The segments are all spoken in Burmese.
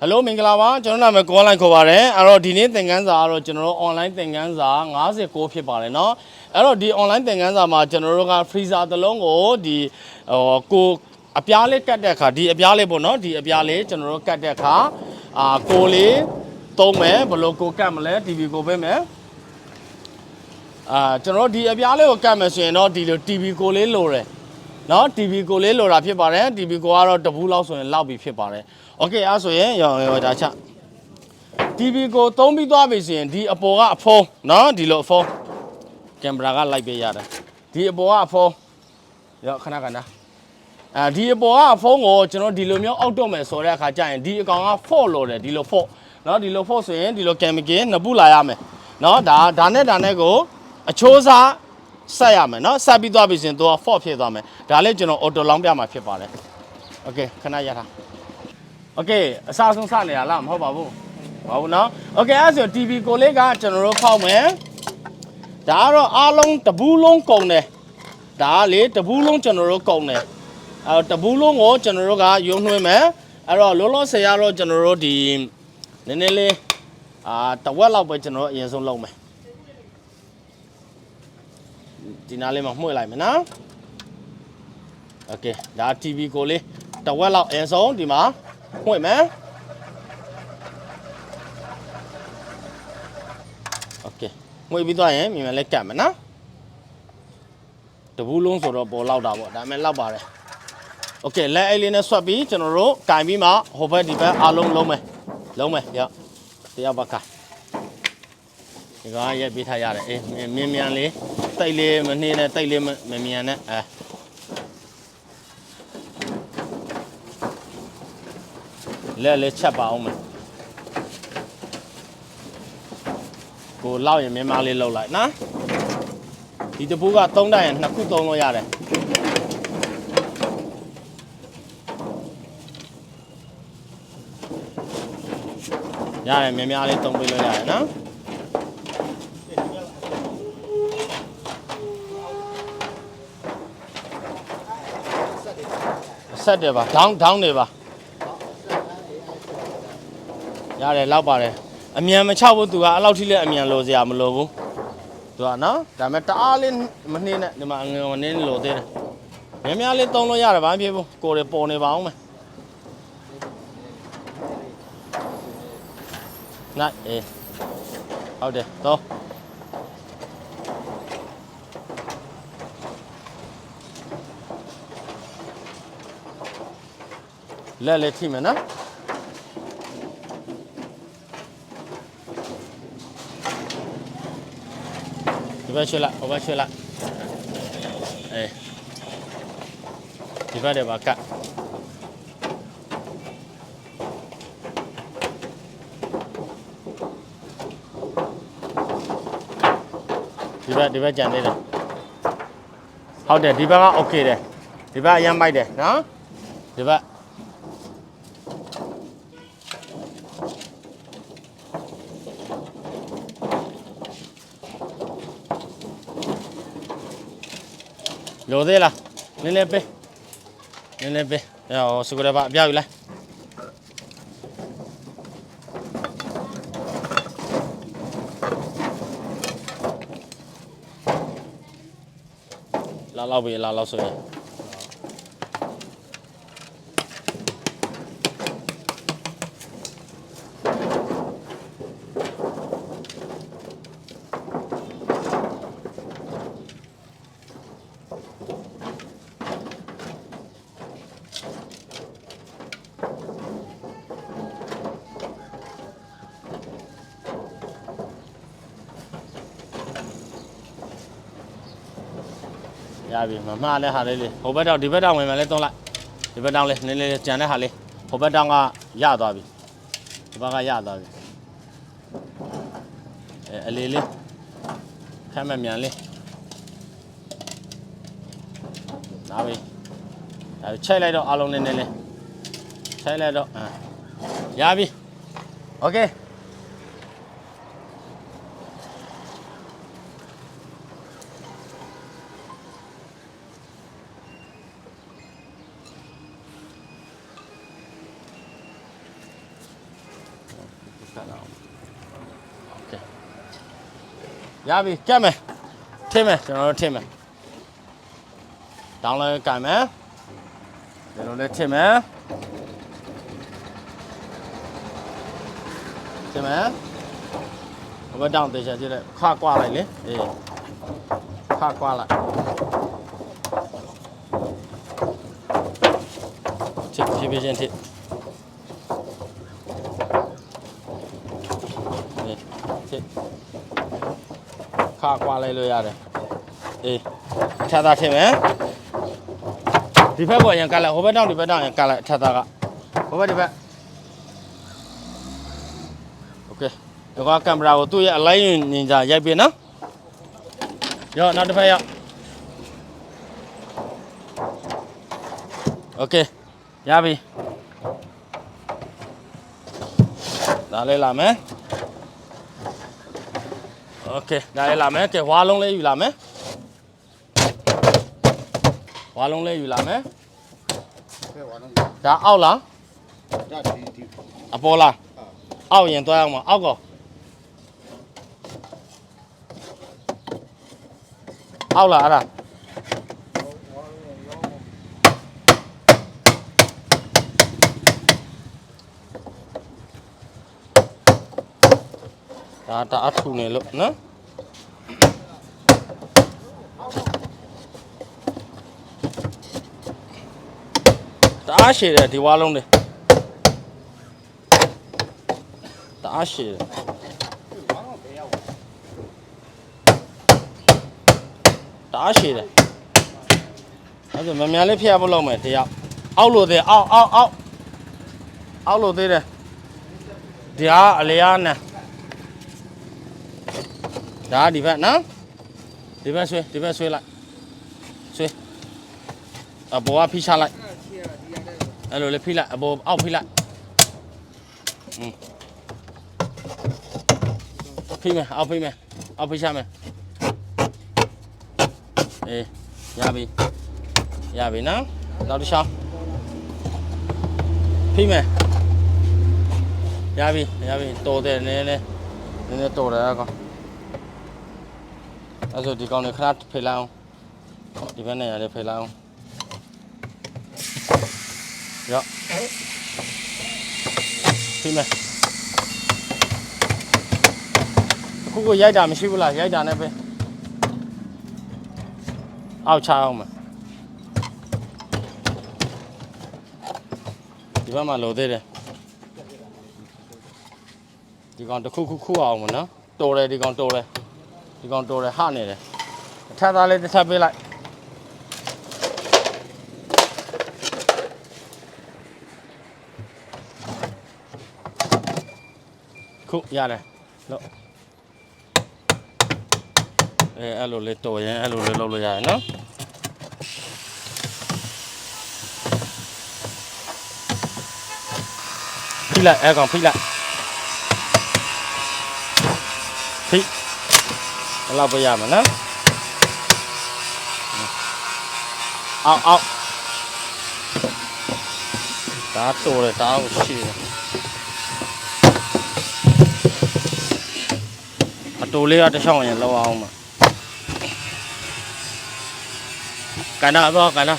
ဟယ်လိုမင်္ဂလာပါကျွန်တော်နာမည်ကောလိုက်ခေါ်ပါတယ်အဲ့တော့ဒီနေ့သင်ခန်းစာကတော့ကျွန်တော်တို့ online သင်ခန်းစာ59ဖြစ်ပါတယ်เนาะအဲ့တော့ဒီ online သင်ခန်းစာမှာကျွန်တော်တို့က freezer တစ်လုံးကိုဒီဟိုကိုအပြားလေးကတ်တဲ့အခါဒီအပြားလေးပေါ့เนาะဒီအပြားလေးကျွန်တော်တို့ကတ်တဲ့အခါအာကိုလေးသုံးမယ်ဘယ်လိုကိုကတ်မလဲ TV ကိုပေးမယ်အာကျွန်တော်တို့ဒီအပြားလေးကိုကတ်မယ်ဆိုရင်တော့ဒီလို TV ကိုလေးလိုတယ် เนาะ TV ကိုလေးလိုတာဖြစ်ပါတယ် TV ကိုကတော့တပူးလောက်ဆိုရင်လောက်ပြီဖြစ်ပါတယ်โอเคအဲ့ဆိုရင်ရောရောဒါချ TV ကိုသုံးပြီးသွားပြီဆိုရင်ဒီအပေါ်ကအဖုံးเนาะဒီလိုအဖုံးကင်မရာကလိုက်ပေးရတယ်ဒီအပေါ်ကအဖုံးရောခဏခဏအဲဒီအပေါ်ကအဖုံးကိုကျွန်တော်ဒီလိုမျိုးအောက်တော့မယ်ဆိုတဲ့အခါကျရင်ဒီအကောင်က fault လို့တယ်ဒီလို fault เนาะဒီလို fault ဆိုရင်ဒီလို chemical နှစ်ပုလာရမယ်เนาะဒါဒါနဲ့ဒါနဲ့ကိုအချိုးစား ဆက်ရမယ်เนาะဆက်ပြီးသွားပြီဆိုရင်သူက fault ဖြစ်သွားမယ်ဒါလည်းကျွန်တော် auto လောင်းပြမှာဖြစ်ပါတယ်โอเคခဏရထားโอเคအစားဆုံးစနေရလားမဟုတ်ပါဘူးမဟုတ်ဘူးเนาะโอเคအဲ့ဆို TV ကိုလေးကကျွန်တော်တို့ဖောက်မယ်ဒါကတော့အားလုံးတဘူးလုံးကုန်တယ်ဒါကလေတဘူးလုံးကျွန်တော်တို့ကုန်တယ်အဲ့တော့တဘူးလုံးကိုကျွန်တော်တို့ကယုံနှွှဲမယ်အဲ့တော့လောလောဆယ်ရတော့ကျွန်တော်တို့ဒီနည်းနည်းလေးအာတဝက်လောက်ပဲကျွန်တော်တို့အရင်ဆုံးလုပ်မယ် ဒီနားလေးမှာမှု့လိုက်မယ်နော်โอเคဒါ TV ကိုလေးတဝက်လောက်အရင်ဆုံးဒီမှာမှု့မယ်โอเคမှု့ပြီးသွားရင်မြန်မြန်လေးကတ်မယ်နော်တဘူးလုံးဆိုတော့ပေါ်လောက်တာပေါ့ဒါပေမဲ့လောက်ပါတယ် โอเคလက်အိတ်လေးနဲ့ဆွတ်ပြီးကျွန်တော်တို့ကင်ပြီးမှဟိုဘက်ဒီဘက်အားလုံးလုံးမယ်လုံးမယ်ရတယောက်ဘက်ကဒီကောင်ကရက်ပေးထားရတယ်အေးမြင်မြန်လေး တိတ်လေးမနှင်းနဲ့တိတ်လေးမမြန်နဲ့အဲလက်လေးချက်ပါအောင်မယ်ကိုလောက်ရင်မြန်မာလေးလောက်လိုက်နော်ဒီတပူးကသုံးတိုက်ရင်နှစ်ခုသုံးလို့ရတယ်ရတယ်များများလေးတုံးပေးလို့ရတယ်နော် ဆက်တယ်ပါဒေါင်းဒေါင်းနေပါရတယ်လောက်ပါတယ်အမြန်မချဘူးသူကအဲ့လောက်ထိလည်းအမြန်လိုစရာမလိုဘူးသူကနော်ဒါပေမဲ့တအားလေးမနှင်းနဲ့ဒီမှာငွေမနှင်းလိုသေးတယ်များများလေးတုံးလို့ရတယ်ဘာမှဖြစ်ဘူးကိုယ်တွေပေါ်နေပါအောင်မယ်နိုင်အေးဟုတ်တယ်တော့ လက်လည်းထိမယ်နော်ဒီဘက်ရွှေ့လိုက်ဟိုဘက်ရွှေ့လိုက်အဲဒီဘက်တွေပါကတ်ဒီဘက်ဒီဘက်ကြံနေတယ်ဟုတ်တယ်ဒီဘက်က okay တယ်ဒီဘက်အရင်မိုက်တယ်နော်ဒီဘက် လိုသေးလားနည်းနည်းပေးနည်းနည်းပေးဟောစကူရပါအပြားယူလိုက်လာလောက်ပြီလာလောက်ဆိုရင် ရပြီမမှားတဲ့ဟာလေးလေးဟိုဘက်တော့ဒီဘက်တော့ဝင်မယ်လဲသုံးလိုက်ဒီဘက်တော့လေးနည်းနည်းလေးကြံတဲ့ဟာလေးဟိုဘက်တော့ကရသွားပြီဒီဘက်ကရသွားပြီအဲအလေးလေးခမ်းမမြန်လေးနားပြီဒါချိတ်လိုက်တော့အားလုံးနည်းနည်းလေးချိတ်လိုက်တော့အာရပြီโอเค ရပြီကတ်မယ်ထင်းမယ်ကျွန်တော်တို့ထင်းမယ်တောင်းလဲကန်မယ်ဒီလိုလေးထင်းမယ်ထင်းမယ်ဘယ်တောင်းတေချာကြည့်လိုက်ခါကွာလိုက်လေအေးခါကွာလိုက်ထစ်ဖြည်းဖြည်းချင်းထစ် ข้าควาอะไรเลยရတယ်အေးထပ်သားထည့်မယ်ဒီဘက်ပေါ်ရင်ကလိုက်ဟိုဘက်တောင်ဒီဘက်တောင်ရင်ကလိုက်ထပ်သားကဟိုဘက်ဒီဘက်โอเคဒီကကင်မရာကိုသူ့ရဲ့အလိုက်ညင်ကြရိုက်ပြနော်ရောနောက်တစ်ဖက်ရောက်โอเคရပြီဒါလေးလာမယ် โอเคဒါလေးလာမယ်ကဲဝါလုံးလေးယူလာမယ်ဝါလုံးလေးယူလာမယ် ဖဲဝါတော့ ဒါအောက်လား ဒါဒီဒီ အပေါ်လားအောက်ရင်သွားအောင်မအောက်ကောအောက်လားအဲ့ဒါ ဒါတအထူနေလို့နော်တအားရှည်တယ်ဒီဝါလုံးလေးတအားရှည်တယ်ဝါတော့ဘယ်ရောက်တအားရှည်တယ်အဲ့ဒါမြန်မြန်လေးဖျက်ဖို့လုပ်မယ်တရားအောက်လို့သေးအောက်အောက်အောက်အောက်လို့သေးတယ်ဒီဟာအလျားနဲ့ ဒါဒီဘက်နော်ဒီဘက်ဆွဲဒီဘက်ဆွဲလိုက်ဆွဲအပေါ်ကဖိချလိုက်အဲ့လိုလေးဖိလိုက်အပေါ်အောက်ဖိလိုက်อืมဖိမယ်အောက်ဖိမယ်အောက်ဖိချမယ်အေးရပြီရပြီနော်နောက်တစ်ချောင်းဖိမယ်ရပြီရပြီတော်တယ်နည်းနည်းနည်းနည်းတော်တယ်ကော အဲ့ဆိုဒီကောင်တွေခဏဖိလိုက်အောင်ဟောဒီဘက်နဲ့ရတယ်ဖိလိုက်အောင်ရောဖိမယ်အခုကိုရိုက်တာမရှိဘူးလားရိုက်တာနဲ့ပဲအောက်ချအောင်မယ်ဒီဘက်မှာလိုသေးတယ်ဒီကောင်တစ်ခုခုခုအောင်မနော်တော်တယ်ဒီကောင်တော်တယ် ဒီကောင်တော်တယ်ဟနေတယ်အထက်သားလေးတစ်ထပ်ပေးလိုက်ခုရတယ်လို့အဲအဲ့လိုလေးတော်ရင်အဲ့လိုလေးလုပ်လို့ရတယ်နော်ဖိလိုက်အဲ့ကောင်ဖိလိုက်ဖိဘယ် လောက်ပြရမလဲနော်အောက်အောက်ဒါတော်တယ်ဒါကိုရှိတယ်အတူလေးကတစ်ချောင်းရင်လောက်အောင်မှာကန်တာတော့ကန်တာ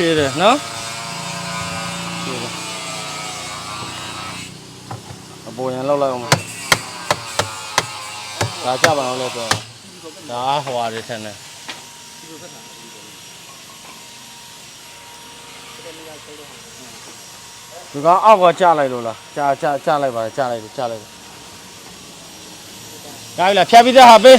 ရှည်တယ်နော်ရှည်တယ်အပေါ်ရင်လောက်လိုက်အောင်ဒါကြပါအောင်လဲတော့ဒါဟွာတွေထင်တယ်ဒီကောင်အောက်ကကြလိုက်လို့လားကြာကြာကြာလိုက်ပါကြာလိုက်ကြာလိုက်ကြာပြီလားဖြတ်ပြီးသားဟာပေး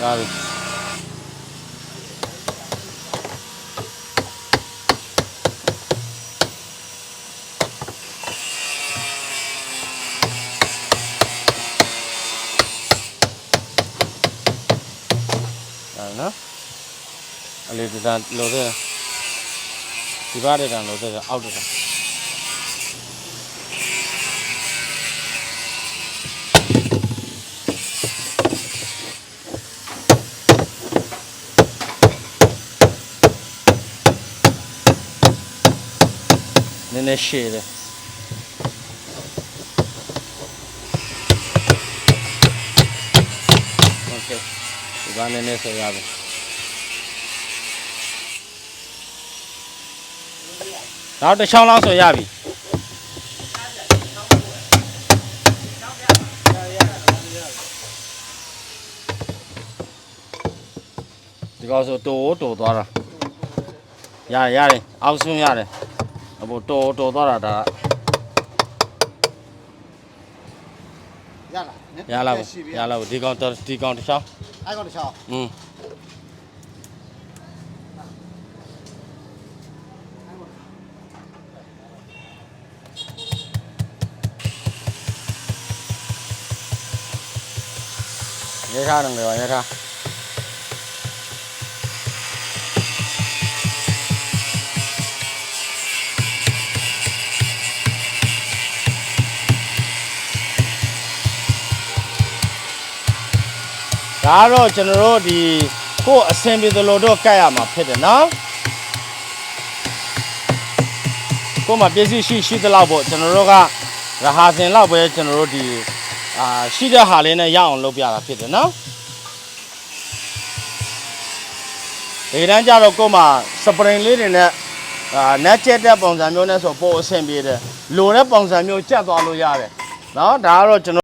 David. அல்லது தான் லோது சிவாடே தான் லோது அவுட்டு தான் ည်းနည်းရှည်တယ် โอเคဒီဘာနည်းနည်းဆိုရပြီနောက်တစ်ချောင်းလောက်ဆိုရပြီဒီကောဆိုတိုးတိုးသွားတာရတယ်ရတယ်အောက်ဆုံးရတယ် အဘတိုးတိုးသွားတာဒါကရလားရလာဘူးရလာဘူးဒီကောင်တစ်ဒီကောင်တစ်ချောင်းအဲ့ကောင်တစ်ချောင်းอืมရဲထားတယ်ရောရဲထား ဒါကတော့ကျွန်တော်တို့ဒီကိုယ့်အဆင်ပြေသလိုတော့ကတ်ရမှာဖြစ်တယ်နော်ကိုယ်မှာပစ္စည်းရှိရှိသလောက်ပေါ့ကျွန်တော်တို့ကရဟာစင်လောက်ပဲကျွန်တော်တို့ဒီအာရှိတဲ့ဟာလေးနဲ့ရအောင်လုပ်ပြတာဖြစ်တယ်နော်ဒီတန်းကြတော့ကိုယ်မှာစပရင်လေးတွေနဲ့အာနက်ကျက်တဲ့ပုံစံမျိုးနဲ့ဆိုပို့အဆင်ပြေတယ်လိုတဲ့ပုံစံမျိုးကြက်သွားလို့ရတယ်နော်ဒါကတော့ကျွန်တော်